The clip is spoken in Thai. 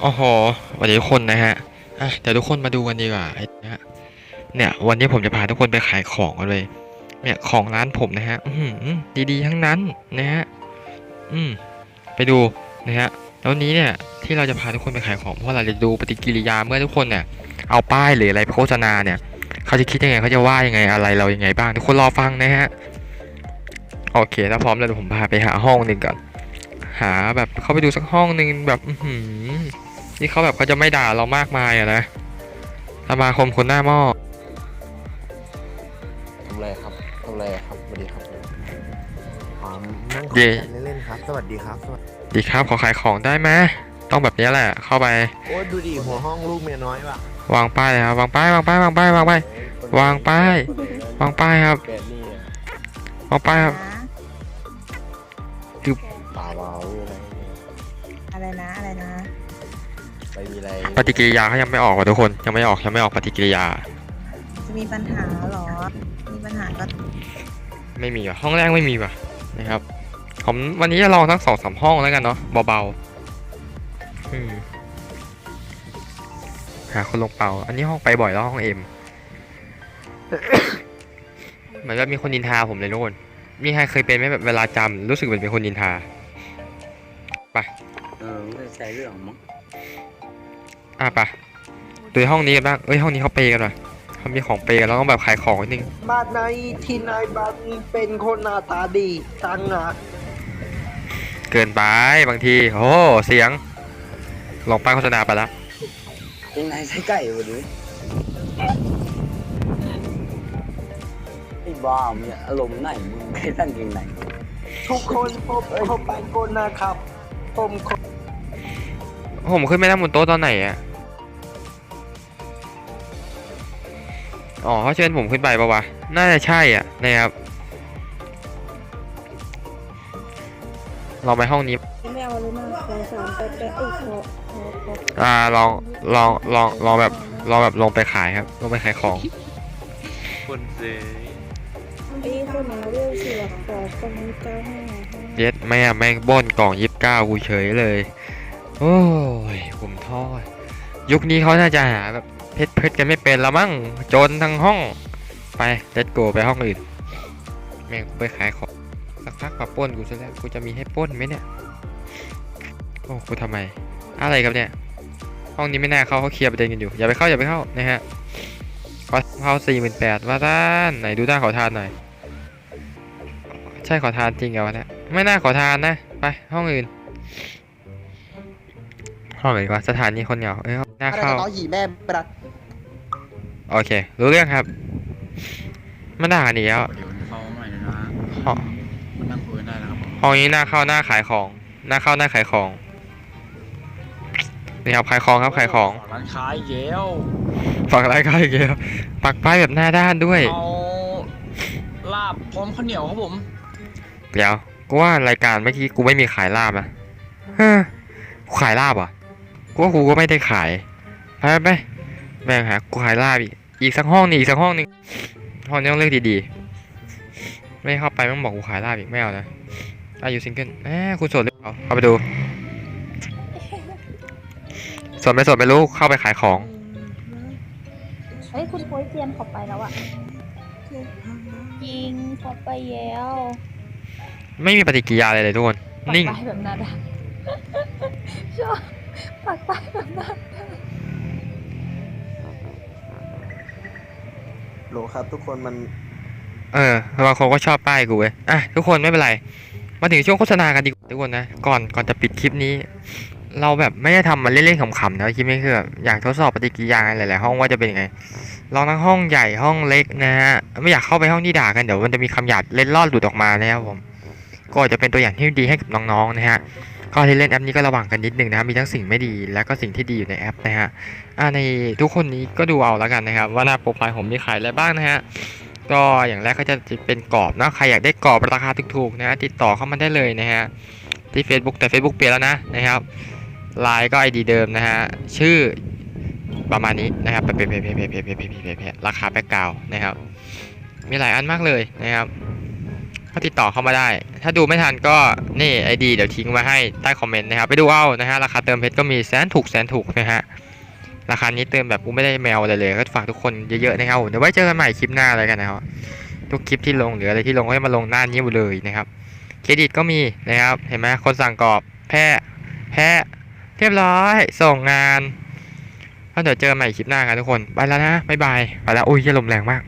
โอ้โหสวัสดีทุกคนนะฮะอะเดี๋ยวทุกคนมาดูกันดีกว่าไอ้นะเนี่ยวันนี้ผมจะพาทุกคนไปขายของกันเลย เนี่ยของร้านผมนะฮะดีๆทั้งนั้นนะฮะอืมไปดูนะฮะแล้วนี้เนี่ยที่เราจะพาทุกคนไปขายของเพราะเราจะดูปฏิกิริยาเมื่อทุกคนเนี่ยเอาป้ายหรืออะไรโฆษณาเนี่ยเขาจะคิดยังไงเขาจะว่ายังไงอะไรเรายังไงบ้าง ทุกคนรอฟังนะฮะโอเคถ้าพร้อมแล้วผมพาไปหาห้องหนึ่งก่อน หาแบบเข้าไปดูสักห้องหนึ่งแบบอือหือที่เขาแบบเขาจะไม่ด่าเรามากมายอะนะสมาคมคนหน้าหม้อทำอะไรครับทำอะไรครับสวัสดีครับอ๋อนั่งคุยกันเล่นๆครับ สวัสดีครับสวัสดีดีครับขอขายของได้ไหมต้องแบบนี้แหละ เข้าไปโอ้ดูดิหัวห้องลูกเมียน้อยว่ะวางป้ายเลยครับวางป้ายวางป้ายวางป้ายวางป้าย วางป้ายวางป้ายครับ แกนี่วางป้ายครับ อะไรอะไรนะอะไรนะไปมีอะไรปฏิกิริยาเขายังไม่ออกว่ะทุกคน ยังไม่ออกยังไม่ออกปฏิกิริยา จะมีปัญหาเหรอ มีปัญหาก็ไม่มีว่ะห้องแรกไม่มีว่ะนะครับผมวันนี้จะลองทั้งสองสามห้องแล้วกันเนาะเบาๆอืมหาคนลงเป่า อันนี้ห้องไปบ่อยแล้วห้องเอ็ม เหมือนกับมีคนนินทาผมเลยทุกคนมีใครเคยเป็นไหมแบบเวลาจำรู้สึกเหมือนเป็นคนนินทา เออไม่ใช่เรื่องมั้งอะปะดูห้องนี้กันบ้างเอ้ยห้องนี้เขาเปย์กันว่ะเขามีของเปย์กันเราต้องแบบขายของนิดนึงบ้านในที่นายบ้านเป็นคนหน้าตาดีตั้งหากเกินไปบางทีโอ้เสียงลองป้ายโฆษณาไปแล้วยังไงใช้ไก่วะดิไอ้บ้ามึงเนี่ยอารมณ์ไหนมึงไม่ตั้งยังไงทุกคนผมผมเป็นคนนะครับผมคน ผมขึ้นไม่ได้บนโต๊ะตอนไหนอะอ๋อเขาเชิญผมขึ้นไปปะวะ น่าจะใช่อะนะครับลองไปห้องนี้ ไม่เอาเลยนะขอสามแป๊บแป๊บอีกขอขอขออ่าลองลองลองลองแบบลองแบบลงไปขายครับ ลงไปขายของ คนซื้อไอ้คนมาเรื่องสิขอคนนี้เก้าห้า เย็ดแม่แม่งบ้นกล่องยิบเก้ากูเฉยเลย โอ้ยผมท้อยุคนี้เขาน่าจะหาแบบเพชรเพชรกันไม่เป็นแล้วมั้งโจนทั้งห้อง ไปเลตโกไปห้องอื่นแม่งไปขายของสักพักมาป้นกูซะแล้วกูจะมีให้ป้นไหมเนี่ยโอ้กูทำไม อะไรครับเนี่ย ห้องนี้ไม่น่าเข้าเขาเคลียร์ประเด็นกันอยู่ อย่าไปเข้าอย่าไปเข้านะฮะขอเข้าสี่หมื่นแปดว่าด้านไหนดูด้าขอทานหน่อย ใช่ขอทานจริงเหรอเนี่ยไม่น่าขอทานนะ ไปห้องอื่น ห้องไหนวะสถานีคนเหงาเอ้ยน่าอะไรเข้าต่อหีแม่ปรัดโอเค รู้เรื่องครับมันด่ากันอีกแล้วเดี๋ยวเข้าใหม่เลยนะฮะห้องมันนั่งคุยกันได้นะครับผมห้องนี้น่าเข้าหน้าขายของ หน้าเข้าหน้าขายของนี่ครับขายของครับขายของร้านค้าอีกแล้วฝั่งร้านค้าอีกแล้วปักป้ายแบบหน้าด้านด้วย เอาลาบพร้อมข้าวเหนียวครับผมเดี๋ยวกูว่ารายการเมื่อกี้กูไม่มีขายลาบนะเฮ้อกูขายลาบเหรอะ กูว่ากูก็ไม่ได้ขายไปไปไปแบ่งหากูขายลาบอีกอีกสักห้องหนึงอีกสักห้องหนึงห้องนี้ต้องเลือกดีๆ ไม่เข้าไปมันบอกกูขายลาบอีกไม่เอานะอายุซิงเกิลแหมคุณโสดหรือเปล่าเข้าไปดูโสดไม่โสดไม่รู้เข้าไปขายของเฮ้ยคุณโป้ยเจียนเขาไปแล้วอะยิงเขาไปแล้วไม่มีปฏิกิริยาอะไรเลยทุกคนนิ่งปักไปแบบนั้นอะชอบ ปักไปแบบนั้นโหลครับ ทุกคนมัน เออบางคนก็ชอบป้ายกูเว้ยอะทุกคนไม่เป็นไร มาถึงช่วงโฆษณากันดีกว่าทุกคนนะ ก่อนก่อนจะปิดคลิปนี้ เราแบบไม่ได้ทำมาเล่นๆขำๆนะคลิปนี้คือแบบอยากทดสอบปฏิกิริยาหลายๆห้องว่าจะเป็นยังไงลองทั้งห้องใหญ่ห้องเล็กนะฮะไม่อยากเข้าไปห้องที่ด่ากันเดี๋ยวมันจะมีคำหยาบเล็ดลอดหลุดออกมานะครับผมก็จะเป็นตัวอย่างที่ดีให้กับน้องๆนะฮะ ก็ที่เล่นแอปนี้ก็ระวังกันนิดนึงนะครับมีทั้งสิ่งไม่ดีและก็สิ่งที่ดีอยู่ในแอปนะฮะอ่าในทุกคนนี้ก็ดูเอาแล้วกันนะครับ ว่าหน้าโปรไฟล์ผมมีขายอะไรบ้างนะฮะก็อย่างแรกก็จะเป็นกรอบนะใครอยากได้กรอบราคาถูกๆนะติดต่อเข้ามาได้เลยนะฮะที่ Facebook แต่ Facebook เปลี่ยนแล้วนะนะครับไลน์ก็ ID เดิมนะฮะชื่อประมาณนี้นะครับเพเพเพเพเพเพเพเพเพเพราคาแบ็กกราวนะครับมีหลายอันมากเลยนะครับ ก็ติดต่อเข้ามาได้ ถ้าดูไม่ทันก็นี่ไอดีเดี๋ยวทิ้งไว้ให้ใต้คอมเมนต์นะครับ ไปดูเอานะฮะ ราคาเติมเพชรก็มีแสนถูกแสนถูกนะฮะ ราคานี้เติมแบบกูไม่ได้แมวอะไรเลย ก็ฝากทุกคนเยอะๆนะครับผมเดี๋ยวไว้เจอกันใหม่คลิปหน้าอะไรกันนะครับ ทุกคลิปที่ลงหรืออะไรที่ลงก็ให้มาลงหน้านี้หมดเลยนะครับ เครดิตก็มีนะครับ เห็นไหมคนสั่งกรอบแพะแพะเรียบร้อย ส่งงานก็เดี๋ยวเจอกันใหม่คลิปหน้ากันทุกคน ไปแล้วนะ บ๊ายบาย ไปแล้ว อุ้ยเหี้ยลมแรงมาก